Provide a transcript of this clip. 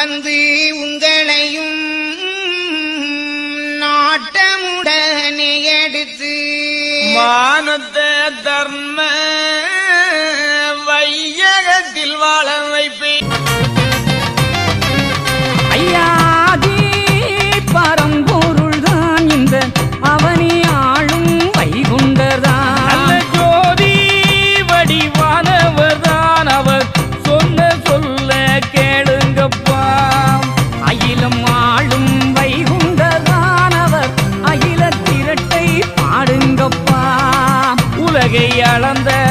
வந்து உங்களையும் நாட்டமுடனே எடுத்து மானத்த தர்ம வையகத்தில் வாழ வைப்பேன். உலகை அளந்த